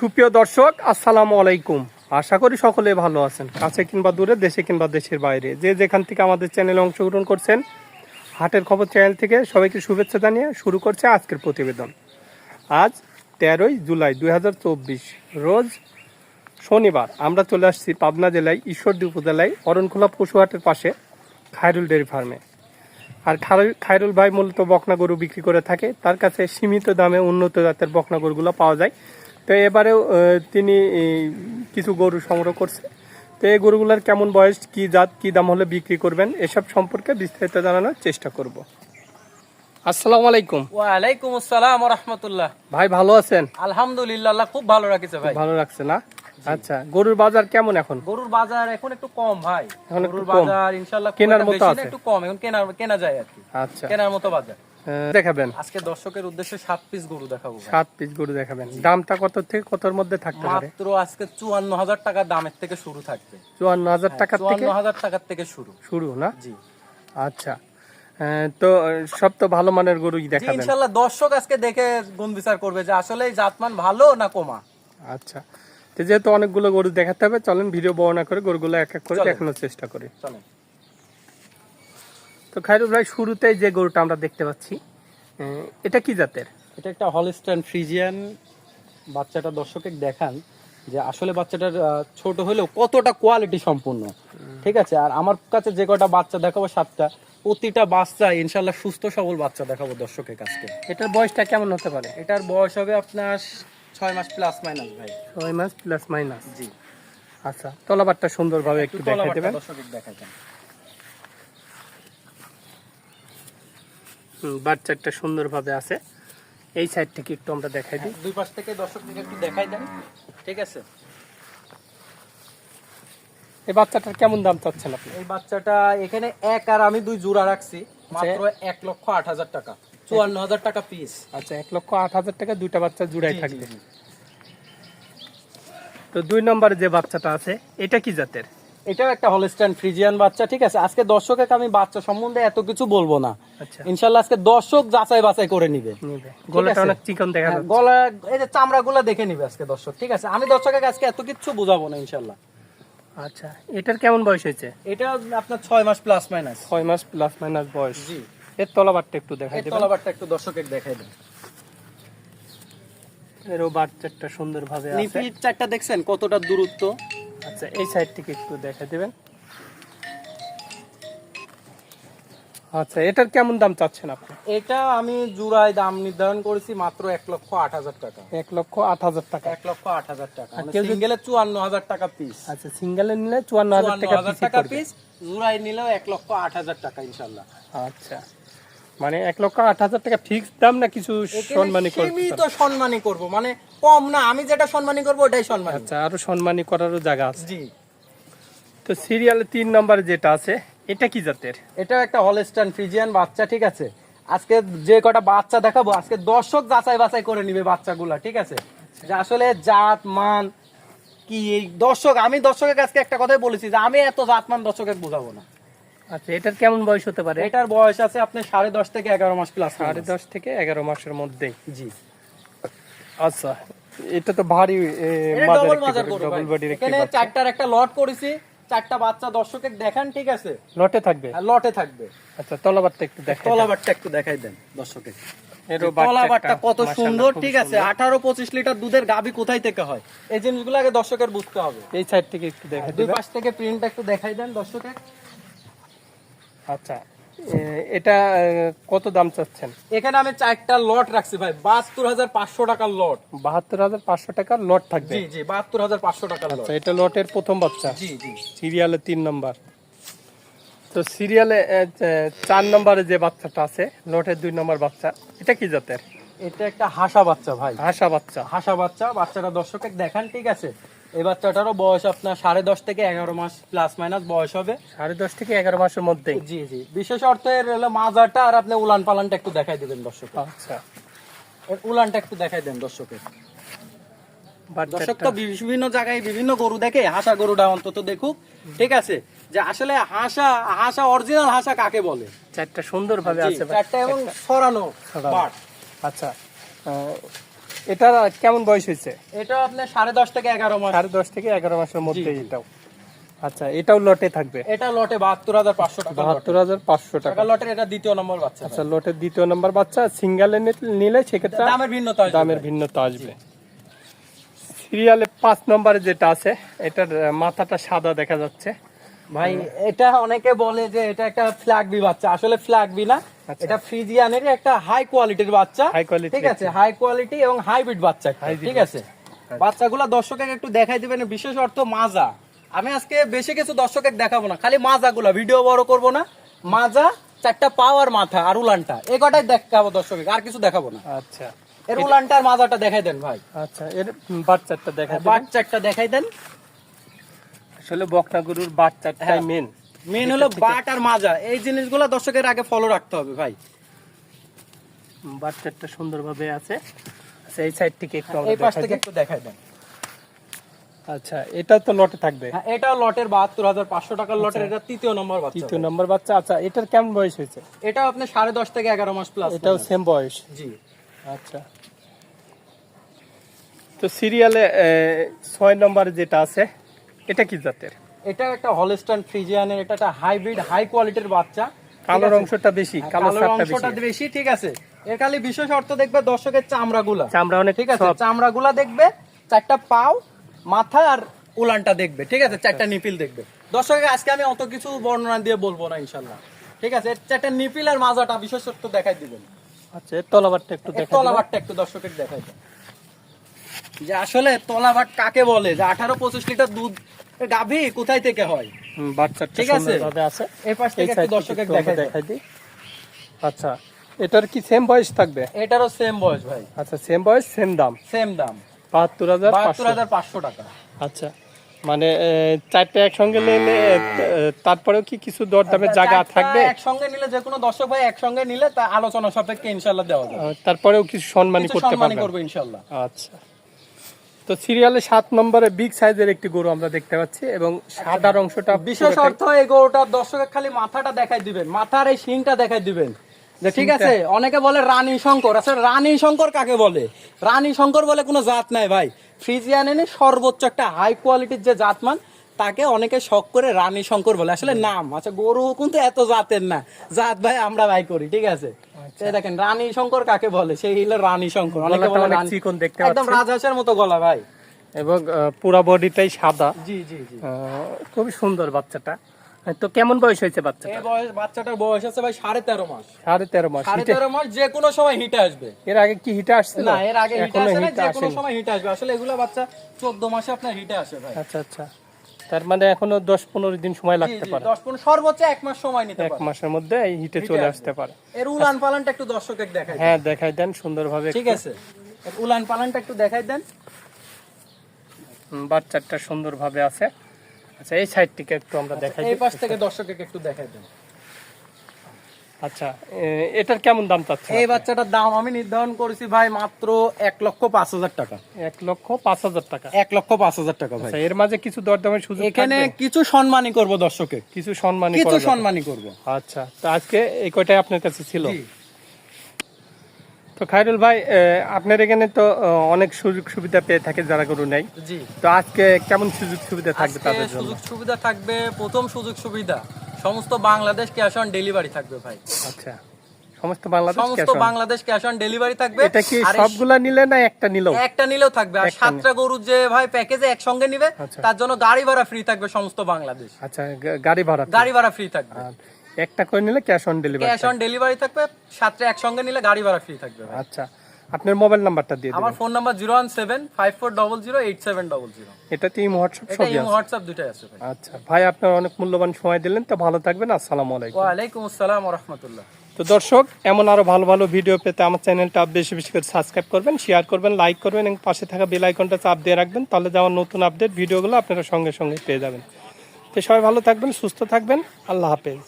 সুপ্রিয় দর্শক, আসসালামু আলাইকুম। আশা করি সকলে ভালো আছেন, কাছে কিংবা দূরে, দেশে কিংবা দেশের বাইরে। যে যেখান থেকে আমাদের চ্যানেলে অংশগ্রহণ করছেন, হাটের খবর চ্যানেল থেকে সবাইকে শুভেচ্ছা জানিয়ে শুরু করছে আজকের প্রতিবেদন। আজ তেরোই জুলাই দু হাজার চব্বিশ, রোজ শনিবার। আমরা চলে আসছি পাবনা জেলায়, ঈশ্বরদী উপজেলায়, অরণখোলা পশুহাটের পাশে, খায়রুল ডেয়ারি ফার্মে। আর খায়রুল- ভাই মূলত বকনা গরু বিক্রি করে থাকে। তার কাছে সীমিত দামে উন্নত জাতের বকনা গরুগুলো পাওয়া যায়। তো এবারেও তিনি কিছু গরু সংগ্রহ করছে। তো এই গরুগুলোর কেমন বয়স কি জাত কি দাম হলে বিক্রি করবেন এসব সম্পর্কে বিস্তারিত জানানোর চেষ্টা করব। আসসালামু আলাইকুম। ওয়ালাইকুম আসসালাম রহমতুল্লাহ ভাই ভালো আছেন? আলহামদুলিল্লাহ খুব ভালো রাখিছে ভাই। ভালো লাগছে না? আচ্ছা গরুর বাজার কেমন এখন? গরুর বাজার এখন একটু কম ভাই। গরুর বাজার ইনশাআল্লাহ কেনার মতো আছে। একটু কম এখন কেনা কেনা যায় আর কি। আচ্ছা। কেনার মতো বাজার। দেখাবেন। আজকে দর্শকের উদ্দেশ্যে সাত পিস গরু দেখাবো সাত পিস গরু দেখাবেন। দামটা কত থেকে কতর মধ্যে থাকতে পারে? মাত্র আজকে চুয়ান্ন হাজার টাকা দামের থেকে শুরু থাকবে। চুয়ান্ন হাজার টাকার থেকে? হাজার টাকার থেকে শুরু। শুরু না? জি। আচ্ছা। তো সব তো ভালো মানের গরুই দেখাবেন। ইনশাআল্লাহ দর্শক আজকে দেখে গুণ বিচার করবে যে আসলে জাতমান ভালো না কমা। আচ্ছা। তো যেহেতু অনেকগুলো গরু দেখাতে হবে চলেন ভিডিও বর্ণনা করে গরুগুলো এক এক করে দেখানোর চেষ্টা করি। চলেন। তো খাইরুল ভাই শুরুতেই যে গরুটা আমরা দেখতে পাচ্ছি এটা কি জাতের? এটা একটা হলস্টাইন ফ্রিজিয়ান বাচ্চাটা দর্শকে দেখান যে আসলে বাচ্চাটার ছোট হলেও কতটা কোয়ালিটি সম্পূর্ণ। ঠিক আছে? আর আমার কাছে যে কটা বাচ্চা দেখাবো সাতটা প্রতিটা বাচ্চা ইনশাল্লাহ সুস্থ সবল বাচ্চা দেখাবো দর্শকের কাছে। এটার বয়সটা কেমন হতে পারে? এটার বয়স হবে আপনার ছয় মাস প্লাস মাইনাস ভাই। ছয় মাস প্লাস মাইনাস জি। আচ্ছা তলাবারটা সুন্দরভাবে একটু দেখাই দেবেন। দর্শকের দেখাতেন বাচ্চাটা সুন্দরভাবে আছে। এই সাইড থেকে একটু আমরা দেখাই দিই। দুই পাশ থেকে দর্শক থেকে একটু দেখাই দেন। ঠিক আছে? এই বাচ্চাটার কেমন দাম চাচ্ছেন আপনি? এই বাচ্চাটা এখানে এক আর আমি দুই জোড়া রাখছি মাত্র এক লক্ষ আট হাজার টাকা। চুয়ান্ন হাজার টাকা পিস আচ্ছা এক লক্ষ আট হাজার টাকা দুইটা বাচ্চা জুড়াই থাকবে। তো দুই নম্বরে যে বাচ্চাটা আছে এটা কি জাতের? এটাও একটা হলস্টাইন ফ্রিজিয়ান বাচ্চা ঠিক আছে? আজকে দর্শকের আমি বাচ্চা সম্বন্ধে এত কিছু বলব না। আচ্ছা। ইনশাল্লাহ আজকে দর্শক যাচাই বাছাই করে নিবে। গলাটা অনেক চিকন দেখা হ্যাঁ, যাচ্ছে। গলা এই যে চামড়া গুলা দেখে নিবে আজকে দর্শক ঠিক আছে? আমি দর্শকের আজকে এত কিছু বুঝাবো না ইনশাল্লাহ। আচ্ছা এটার কেমন বয়স হয়েছে? এটা আপনার ছয় মাস প্লাস মাইনাস ছয় মাস প্লাস মাইনাস বয়স। জি। এর তলাবারটা একটু দেখাই দেবেন। তলাবারটা একটু দর্শকের দেখাই দেন। এরও বাচ্চাটা সুন্দরভাবে আছে। নিপিট চারটা দেখছেন কতটা দূরত্ব? আচ্ছা এই সাইড থেকে একটু দেখাই দেবেন। আচ্ছা এটার কেমন দাম চাচ্ছেন আপনি? এটা আমি জুড়ায় দাম নির্ধারণ করেছি মাত্র এক লক্ষ আট হাজার টাকা। এক লক্ষ আট হাজার টাকা। এক লক্ষ আট হাজার টাকা। কেউ সিঙ্গেলে চুয়ান্ন হাজার টাকা পিস আচ্ছা সিঙ্গেলে নিলে চুয়ান্ন হাজার টাকা হাজার টাকা পিস জুড়াই নিলেও এক লক্ষ আট হাজার টাকা ইনশাল্লাহ। আচ্ছা। মানে এক লক্ষ আট হাজার টাকা ফিক্স দাম না কিছু সম্মানী করতে সীমিত সম্মানী করব। মানে কম না আমি যেটা সম্মানী করব ওটাই সম্মানী আচ্ছা আরও সম্মানী করারও জায়গা আছে। জি। তো সিরিয়ালে তিন নম্বর যেটা আছে এটা কি জাতের? এটাও একটা হলস্টাইন ফ্রিজিয়ান বাচ্চা ঠিক আছে? আজকে যে কটা বাচ্চা দেখাবো আজকে দর্শক যাচাই বাছাই করে নিবে বাচ্চাগুলা ঠিক আছে? যে আসলে জাত মান কি এই দর্শক আমি দর্শকের কাছে একটা কথাই বলেছি যে আমি এত জাত মান দর্শকের বোঝাবো না। আচ্ছা এটার কেমন বয়স হতে পারে? এটার বয়স আছে আপনার সাড়ে দশ থেকে এগারো মাস প্লাস সাড়ে দশ থেকে এগারো মাসের মধ্যেই? জি। আচ্ছা এটা তো ভারী ডবল। বডির এখানে চারটার একটা লট করেছি। চারটা বাচ্চা দর্শকের দেখান ঠিক আছে? লটে থাকবে? লটে থাকবে। আচ্ছা তলাবারটা একটু দেখাই তলাবারটা একটু দেখাই দেন দর্শকের। তলাবারটা কত সুন্দর ঠিক আছে? আঠারো পঁচিশ লিটার দুধের গাভী কোথায় থেকে হয়? এই জিনিসগুলো আগে দর্শকের বুঝতে হবে। এই সাইড থেকে একটু দেখাই দুই পাশ থেকে প্রিন্টটা একটু দেখাই দেন দর্শকের। আচ্ছা এটা কত দাম চাচ্ছেন? এখানে আমি চারটা লট রাখছি ভাই বাহাত্তর হাজার পাঁচশো টাকার লট। বাহাত্তর হাজার পাঁচশো টাকার লট থাকবে? জি জি বাহাত্তর হাজার পাঁচশো টাকার লট। আচ্ছা এটা লটের প্রথম বাচ্চা? জি জি। সিরিয়ালে তিন নম্বর। তো সিরিয়ালে চার নম্বরে যে বাচ্চাটা আছে লটের দুই নম্বর বাচ্চা এটা কি জাতের? এটা একটা হাসা বাচ্চা ভাই। হাসা বাচ্চা। হাসা বাচ্চা বাচ্চাটা দর্শকের দেখান ঠিক আছে? এই বাচ্চাটারও বয়স আপনার সাড়ে দশ থেকে এগারো মাস প্লাস মাইনাস বয়স হবে। সাড়ে দশ থেকে এগারো মাসের মধ্যেই? জি জি। বিশেষ মাজারটা আর আপনি উলান পালানটা একটু দেখাই দিবেন দর্শক। আচ্ছা। উলানটা একটু দেখাই দেন দর্শকের দর্শক তো বিভিন্ন জায়গায় বিভিন্ন গরু দেখে হাসা গরুটা অন্তত দেখুক। ঠিক আছে? যে আসলে হাসা হাসা অরিজিনাল হাসা কাকে বলে? চারটা সুন্দর ভাবে আছে চারটা এবং সরানো। আচ্ছা। আহ, এটা কেমন বয়স হয়েছে? এটা আপনার সাড়ে দশ থেকে এগারো মাস। সাড়ে দশ থেকে এগারো মাসের মধ্যে এটাও। আচ্ছা এটাও লটে থাকবে? এটা লটে বাহাত্তর হাজার পাঁচশো টাকা বাহাত্তর হাজার পাঁচশো টাকা। লটের এটা দ্বিতীয় নম্বর বাচ্চা। আচ্ছা লটের দ্বিতীয় নম্বর বাচ্চা সিঙ্গেলে নিলে সেক্ষেত্রে দামের ভিন্নতা আসবে। দামের ভিন্নতা আসবে। সিরিয়ালে পাঁচ নম্বরে যেটা আছে এটার মাথাটা সাদা দেখা যাচ্ছে। ভাই এটা অনেকে বলে যে এটা একটা ফ্ল্যাগ বি বাচ্চা। আসলে ফ্ল্যাগ বি না আচ্ছা। এটা ফ্রিজিয়ানের একটা হাই কোয়ালিটির বাচ্চা। ঠিক আছে হাই কোয়ালিটি এবং হাইব্রিড বাচ্চা ঠিক আছে? বাচ্চাগুলো দর্শকের একটু দেখাই দিবেন বিশেষ অর্থ মাজা। আমি আজকে বেশি কিছু দর্শকের দেখাবো না খালি মাজাগুলা ভিডিও বড় করব না। মাজা চারটা পাওয়ার মাথা আর উলানটা এই কটাই দেখাবো দর্শকের আর কিছু দেখাবো না। আচ্ছা। এর উলানটা আর মাজাটা দেখাই দেন ভাই। আচ্ছা এর বাচ্চাটা দেখা দিবেন। বাচ্চাটা দেখাই দেন। আসলে বকনা গরুর বাচ্চাটাই হ্যাঁ। মেন মেন হলো বাট আর মাজা। এই জিনিসগুলো দর্শকের আগে ফলো রাখতে হবে ভাই। বাচ্চাটা সুন্দরভাবে আছে। আচ্ছা এই সাইড থেকে একটু আমরা এই পাশ থেকে একটু দেখাই দেন। আচ্ছা এটা তো লটে থাকবে। হ্যাঁ, এটাও লটের বাহাত্তর হাজার পাঁচশো টাকার লটের এটা তৃতীয় নম্বর বাচ্চা। তৃতীয় নম্বর বাচ্চা। আচ্ছা এটার কেমন বয়স হয়েছে? এটাও আপনি সাড়ে দশ থেকে এগারো মাস প্লাস এটাও সেম বয়স। জি। আচ্ছা। তো সিরিয়ালে ছয় নম্বরে যেটা আছে এটা কি জাতের? এটা একটা হলস্টান ফ্রিজিয়ানের এটা একটা হাইব্রিড হাই কোয়ালিটির বাচ্চা। কালোর অংশটা বেশি কালো কালোর অংশটা বেশি। ঠিক আছে? এর খালি বিশেষ অর্থ দেখবে দর্শকের চামড়াগুলা। চামড়া অনেক ঠিক আছে। চামড়াগুলা দেখবে চারটা পাও মাথা আর উলানটা দেখবে ঠিক আছে? চারটা নিপিল দেখবে। দর্শকের আজকে আমি অত কিছু বর্ণনা দিয়ে বলব না ইনশাল্লাহ ঠিক আছে? চারটা নিপিল আর মাজাটা বিশেষ অর্থ দেখাই দিবেন। আচ্ছা এর তলাবারটা একটু এর দেখা দিবেন। তলাবাটটা একটু দর্শকের দেখাই দেন। যে আসলে তলাবাট কাকে বলে? যে আঠারো পঁচিশ লিটার দুধ গাভী কোথায় থেকে হয়? হুম, বাচ্চাটা ঠিক আছে। সুন্দরভাবে আছে। এই পাশ থেকে একটু আমরা দেখাই দিই। আচ্ছা এটার কি সেম বয়স থাকবে? এটারও সেম বয়স ভাই। আচ্ছা সেম বয়স সেম দাম? সেম দাম। বাহাত্তর হাজার বাহাত্তর হাজার পাঁচশো টাকা। আচ্ছা মানে চারটে একসঙ্গে নিলে তারপরেও কি কিছু দরদামের জায়গা থাকবে? একসঙ্গে নিলে যে কোনো দর্শক ভাই একসঙ্গে নিলে তা আলোচনা সাপেক্ষে ইনশাল্লাহ দেওয়া যাবে। তারপরেও কিছু সম্মানী করতে পারবে করব ইনশাল্লাহ আচ্ছা। তো সিরিয়ালে সাত নম্বরে বিগ সাইজের একটি গরু আমরা দেখতে পাচ্ছি এবং সাদার অংশটা বিশেষ অর্থ এই গরুটার দর্শকের খালি মাথাটা দেখাই দিবেন মাথার এই শিংটা দেখাই দিবেন। যে ঠিক আছে অনেকে বলে রানী শঙ্কর আসলে রানী শঙ্কর কাকে বলে? রানী শঙ্কর বলে কোনো জাত নাই ভাই। ফ্রিজিয়ান এনে সর্বোচ্চ একটা হাই কোয়ালিটির যে জাতমান তাকে অনেকে শখ করে রানী শঙ্কর বলে। আসলে নাম আচ্ছা গরু কিন্তু এত জাতের না। জাত ভাই আমরা ভাই করি ঠিক আছে? দেখেন রানী শঙ্কর কাকে বলে? সেই হলো রানী শঙ্কর। অনেকে বলে একদম। রাজহাঁসের মতো গলা ভাই। এবং পুরা বডিটাই সাদা। জি জি জি। খুবই সুন্দর বাচ্চাটা। তো কেমন বয়স হয়েছে বাচ্চাটা? বয়স বাচ্চাটার বয়স আছে ভাই সাড়ে তেরো মাস। সাড়ে তেরো মাস। সাড়ে তেরো মাস যে কোনো সময় হিটে আসবে। এর আগে কি হিটে আসছিল? না এর আগে হিটে আসে না যে কোনো সময় হিটে আসবে। আসলে এগুলো বাচ্চা চোদ্দ মাসে আপনার হিটে আসে ভাই। আচ্ছা আচ্ছা। তার মানে এখনও দশ পনেরো দিন সময় লাগতে পারে। দশ পনেরো সর্বোচ্চ এক মাস সময় নিতে এক মাসের মধ্যে এই হিটে চলে আসতে পারে। এর উলান পালানটা একটু দর্শকের দেখাই দেন। হ্যাঁ দেখাই দেন সুন্দরভাবে ঠিক আছে। উলান পালানটা একটু দেখাই দেন। বাচ্চাটা সুন্দরভাবে আছে। আচ্ছা এই সাইডটিকে একটু আমরা দেখাই এই পাশ থেকে দর্শকের একটু দেখাই দেন। আচ্ছা এটার কেমন দাম চাচ্ছে এই বাচ্চাটার দাম আমি নির্ধারণ করেছি ভাই মাত্র এক লক্ষ পাঁচ হাজার টাকা। এক লক্ষ পাঁচ হাজার টাকা। এক লক্ষ পাঁচ হাজার টাকা ভাই। আচ্ছা এর মাঝে কিছু দরদামের সুযোগ এখানে কিছু সম্মানই করব দর্শকের। কিছু সম্মানী কিছু সম্মানই করব। আচ্ছা তো আজকে এই কয়টাই আপনার কাছে ছিল? তো খায়রুল ভাই আপনার এখানে তো অনেক সুযোগ সুবিধা পেয়ে থাকে যারা গরু নেই তো আজকে কেমন সুযোগ সুবিধা থাকবে তাদের জন্য? সুযোগ সুবিধা থাকবে প্রথম সুযোগ সুবিধা সমস্ত বাংলাদেশ ক্যাশ অন ডেলিভারি থাকবে ভাই। আচ্ছা সমস্ত বাংলাদেশ সমস্ত বাংলাদেশ ক্যাশ অন ডেলিভারি থাকবে। এটা কি সবগুলা নিলে না একটা নিলেও? একটা নিলেও থাকবে। আর সাতটা গরু যে ভাই প্যাকেজে একসঙ্গে নিবে আচ্ছা। তার জন্য গাড়ি ভাড়া ফ্রি থাকবে সমস্ত বাংলাদেশ। আচ্ছা গাড়ি ভাড়া গাড়ি ভাড়া ফ্রি থাকবে। একটা করে নিলে cash on delivery cash on delivery থাকবে সাতটা একসঙ্গে নিলে গাড়ি ভাড়া ফ্রি থাকবে আচ্ছা আপনার মোবাইল নাম্বারটা দিয়ে আমার phone number zero one seven five four double zero eight seven double zero. এটাতে ইমো হোয়াটসঅ্যাপ সবই আছে। হোয়াটসঅ্যাপ দুটাই আছে ভাই। আচ্ছা ভাই আপনার অনেক মূল্যবান সময় দিলেন তো ভালো থাকবেন আসসালামু আলাইকুম। ওয়ালাইকুম আসসালাম রহমতুল্লাহ তো দর্শক এমন আরও ভালো ভালো ভিডিও পেতে আমার চ্যানেলটা বেশি বেশি করে সাবস্ক্রাইব করবেন শেয়ার করবেন লাইক করবেন এবং পাশে থাকা বেল আইকনটা চাপ দিয়ে রাখবেন তাহলে যেমন নতুন আপডেট ভিডিওগুলো আপনারা সঙ্গে সঙ্গে পেয়ে যাবেন। তো সবাই ভালো থাকবেন সুস্থ থাকবেন আল্লাহ হাফেজ।